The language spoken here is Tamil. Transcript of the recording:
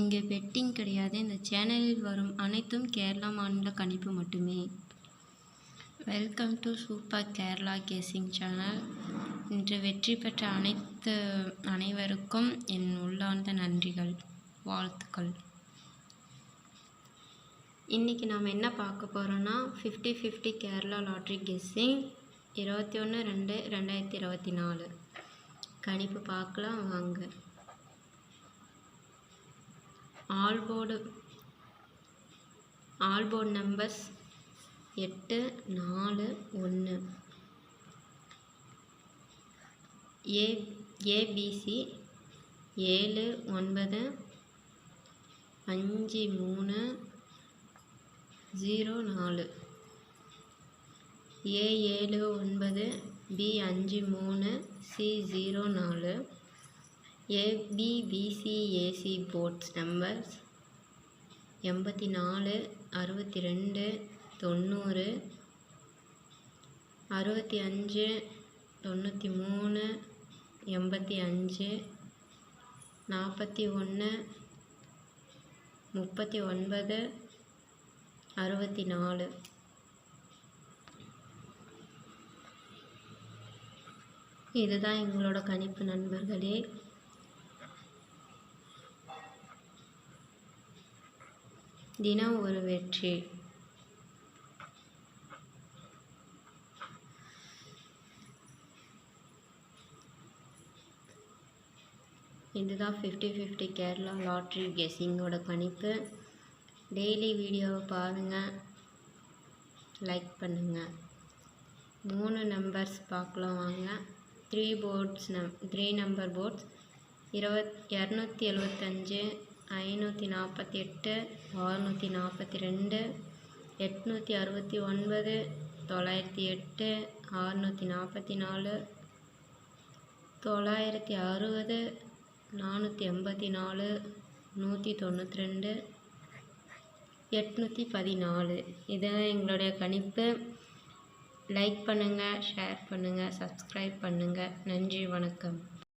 இங்கே பெட்டிங் கிடையாது. இந்த சேனலில் வரும் அனைத்தும் கேரளா மாநில கணிப்பு மட்டுமே. Welcome to super Kerala guessing channel இன்று வெற்றி பெற்ற அனைத்து அனைவருக்கும் என் உள்ளார்ந்த நன்றிகள். வாழ்த்துக்கள். இன்றைக்கி நாம் என்ன பார்க்க போகிறோன்னா fifty fifty Kerala lottery guessing இருபத்தி ஒன்று ரெண்டு ரெண்டாயிரத்தி இருபத்தி நாலு. கணிப்பு பார்க்கலாம் வாங்க. All board all board numbers எட்டு நாலு ஒன்று. ஏ ஏபிசி ஏழு ஒன்பது அஞ்சு மூணு ஜீரோ நாலு. ஏ ஏழு ஒன்பது பி அஞ்சு மூணு சி ஜீரோ நாலு. ஏபிபிசிஏசி போர்ட்ஸ் நம்பர்ஸ் எண்பத்தி நாலு அறுபத்தி ரெண்டு தொண்ணூறு அறுபத்தி அஞ்சு தொண்ணூற்றி மூணு எண்பத்தி அஞ்சு நாற்பத்தி ஒன்று முப்பத்தி ஒன்பது அறுபத்தி நாலு இதுதான் எங்களோட கணிப்பு நண்பர்களே. தினம் ஒரு வெற்றி. இதுதான் ஃபிஃப்டி ஃபிஃப்டி கேரளா லாட்ரி கெஸ்ஸிங்கோட கணிப்பு. டெய்லி வீடியோவை பாருங்கள் லைக் பண்ணுங்கள் மூணு நம்பர்ஸ் பார்க்கலாம் வாங்க. த்ரீ போர்ட்ஸ் நம் த்ரீ நம்பர் போர்ட்ஸ் இருபத் இரநூத்தி எழுவத்தஞ்சு ஐநூற்றி நாற்பத்தி எட்டு அறுநூற்றி நாற்பத்தி ரெண்டு எட்நூற்றி அறுபத்தி ஒன்பது தொள்ளாயிரத்தி எட்டு அறுநூற்றி நாற்பத்தி நாலு தொள்ளாயிரத்தி அறுபது நானூற்றி எண்பத்தி நாலு நூற்றி தொண்ணூற்றி ரெண்டு எட்நூற்றி பதினாலு இதுதான் எங்களுடைய கணிப்பு. லைக் பண்ணுங்கள் ஷேர் பண்ணுங்கள் சப்ஸ்கிரைப் பண்ணுங்கள் நன்றி வணக்கம்.